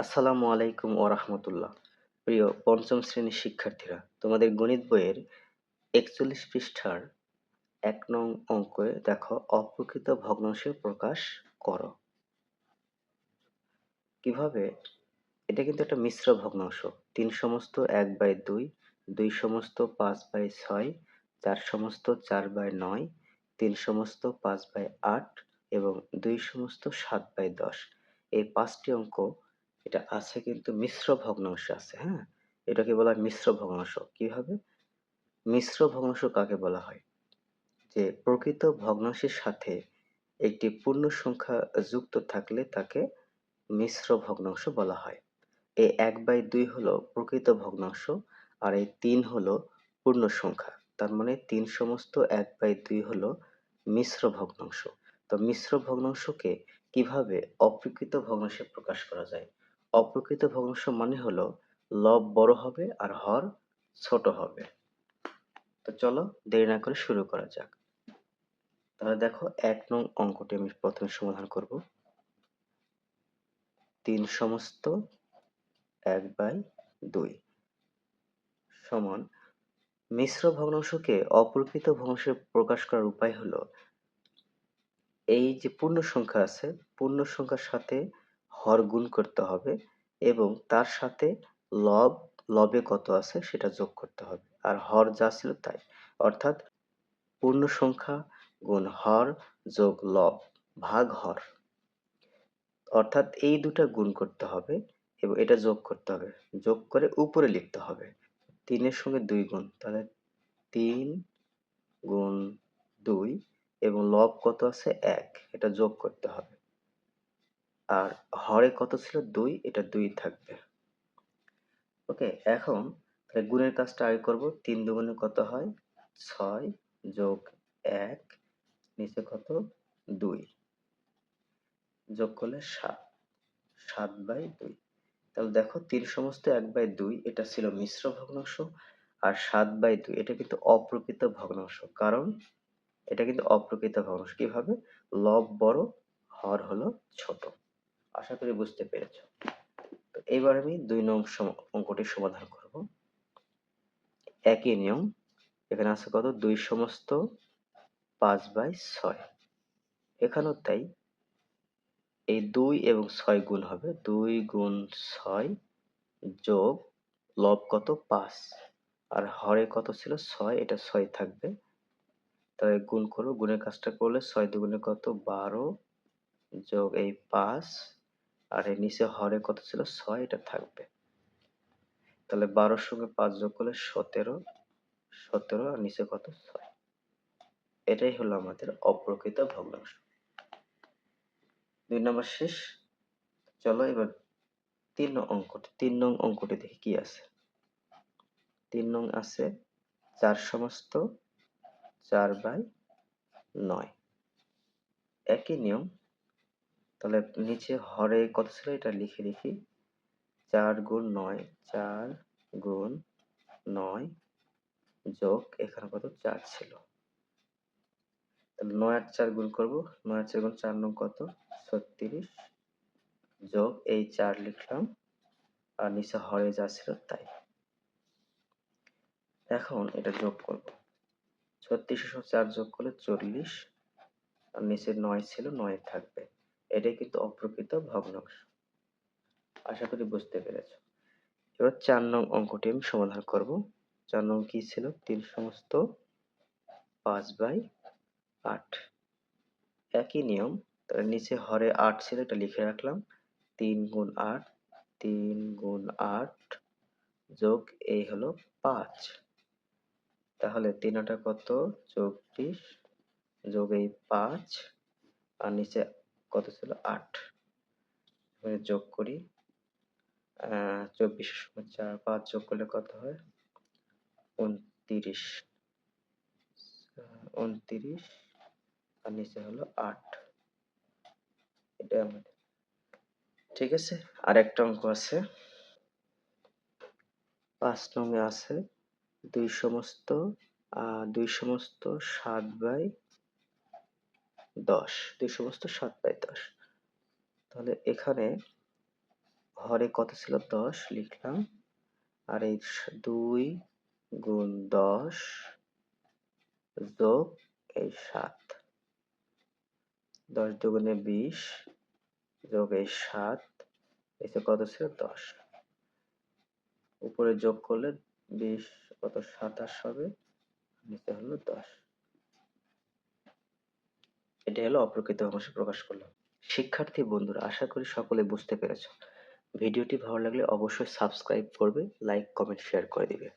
আসসালামু আলাইকুম রাহমাতুল্লাহ। প্রিয় পঞ্চম শ্রেণির শিক্ষার্থীরা, তোমাদের গণিত বইয়ের একচল্লিশ পৃষ্ঠার এক নং অঙ্কে দেখো অপ্রকৃত ভগ্নাংশের প্রকাশ করো। কীভাবে? এটা কিন্তু একটা মিশ্র ভগ্নাংশ। তিন সমস্ত এক বাই দুই দুই সমস্ত পাঁচ বাই ছয়, চার সমস্ত চার বাই নয়, তিন সমস্ত পাঁচ বাই আট এবং দুই সমস্ত সাত বাই দশ। এই পাঁচটি অঙ্ক এটা আছে কিন্তু মিশ্র ভগ্নাংশ আছে হ্যাঁ? এটাকে বলা হয় মিশ্র ভগ্নাংশ। কীভাবে? মিশ্র ভগ্নাংশ কাকে বলা হয়? যে প্রকৃত ভগ্নাংশের সাথে একটি পূর্ণ সংখ্যা যুক্ত থাকলে তাকে মিশ্র ভগ্নাংশ বলা হয়। এই এক বাই দুই হলো প্রকৃত ভগ্নাংশ আর এই তিন হলো পূর্ণ সংখ্যা। তার মানে তিন সমস্ত এক বাই দুই হলো মিশ্র ভগ্নাংশ। তো মিশ্র ভগ্নাংশকে কীভাবে অপ্রকৃত ভগ্নাংশে প্রকাশ করা যায়? অপ্রকৃত ভগ্নাংশ মানে হলো লব বড় হবে আর হর ছোট হবে। তো চলো দেরি না করে শুরু করা যাক। তাহলে দেখো এক নং অঙ্কটি আমি প্রথমে সমাধান করব। তিন সমস্ত এক বাই দুই সমান মিশ্র ভগ্নাংশকে অপ্রকৃত ভগ্নাংশে প্রকাশ করার উপায় হলো এই যে পূর্ণ সংখ্যা আছে পূর্ণ সংখ্যার সাথে হর গুণ করতে হবে এবং তার সাথে লব, লবে কত আছে সেটা যোগ করতে হবে। আর হর যা ছিল তাই। অর্থাৎ পূর্ণ সংখ্যা গুণ হর যোগ লব ভাগ হর। অর্থাৎ এই দুটা গুণ করতে হবে এবং এটা যোগ করতে হবে। যোগ করে উপরে লিখতে হবে। তিনের সঙ্গে দুই গুণ, তাহলে তিন গুণ দুই এবং লব কত আছে? এক। এটা যোগ করতে হবে। আর হরে কত ছিল? দুই, এটা দুই থাকবে। ওকে, এখন তাহলে গুণের কাজটা আগে করব। তিন দুগুণে কত হয়? ছয় যোগ এক, নিচে কত? দুই। যোগ করলে সাত। সাত বাই দুই। তাহলে দেখো, তিন সমস্ত এক বাই দুই, এটা ছিল মিশ্র ভগ্নাংশ। আর সাত বাই দুই, এটা কিন্তু অপ্রকৃত ভগ্নাংশ। কারণ এটা কিন্তু অপ্রকৃত ভগ্নাংশ। কীভাবে? লব বড়, হর হলো ছোট। আশা করি বুঝতে পেরেছ। তো এবার আমি দুই নং অঙ্কটি সমাধান করব। একই নিয়ম, এখানে আছে কত? দুই সমস্ত পাঁচ বাই ছয়। এখানেও তাই। এই দুই এবং ছয় গুণ হবে। দুই গুণ ছয় যোগ লব কত? পাঁচ। আর হরে কত ছিল? ছয়। এটা ছয় থাকবে। তাহলে গুণ করো। গুণের কাজটা করলে ছয় দুগুণে কত? বারো যোগ এই পাঁচ। আর এর নিচে হরে কত ছিল? ছয় এটা থাকবে। তাহলে বারোর সঙ্গে পাঁচ যোগ করলে সতেরো সতেরো আর নিচে কত? ছয়। এটাই হলো আমাদের অপ্রকৃত ভগ্নাংশ। দুই নম্বর শেষ। চলো এবার তিন নং অঙ্কটি, তিন নং অঙ্কটি দেখি কি আছে। তিন নং আছে চার সমস্ত চার বাই নয়। একই নিয়ম তাহলে নিচে হরে কত ছিল এটা লিখে লিখি চার গুণ নয়, চার গুণ নয় যোগ এখানে কত? চার ছিল। তাহলে নয় আর চার গুণ করব। নয় আর চার গুণ চার নং কত? ছত্রিশ যোগ এই চার লিখলাম। আর নিচে হরে যা ছিল তাই। এখন এটা যোগ করব। ছত্রিশ চার যোগ করলে চল্লিশ। আর নিচে নয় ছিল, নয় থাকবে। এটাই কিন্তু অপ্রকৃত ভগ্নাংশ আশা করি বুঝতে পেরেছ। এবার চার নং অঙ্কটি আমি সমাধান করব। চার নং কি ছিল? তিন সমস্ত পাঁচ বাই আট। একই নিয়ম তার নিচে হরে আট ছিল, এটা লিখে রাখলাম। তিন গুণ আট, তিন গুণ আট যোগ এই হলো পাঁচ। তাহলে তিন আটা কত? চব্বিশ যোগ এই পাঁচ। আর নিচে কত ছিল? আট। এখানে যোগ করি। চব্বিশের সময় চার, পাঁচ যোগ করলে কত হয়? উনত্রিশ। উনত্রিশ। আর নিচে হলো আট। এটা আমাদের। ঠিক আছে? আর একটা অঙ্ক আছে। পাঁচ নঙ্গে আছে দুই সমস্ত দুই সমস্ত সাত বাই দশ, দুই সমস্ত সাত বাই দশ। তাহলে এখানে ঘরে কত ছিল? দশ লিখলাম। আর এই দুই গুণ দশ যোগ এই সাত। দশ দুগুণে বিশ যোগ এই সাত এসে কত ছিল? দশ। উপরে যোগ করলে বিশ কত সাতাশ হবে? নিচে হলো দশ। এটি হলো অপ্রকৃত অংশ প্রকাশ করলাম শিক্ষার্থী বন্ধুরা, আশা করি সকলে বুঝতে পেরেছ। ভিডিওটি ভালো লাগলে অবশ্যই সাবস্ক্রাইব করবে লাইক কমেন্ট শেয়ার করে দিবে।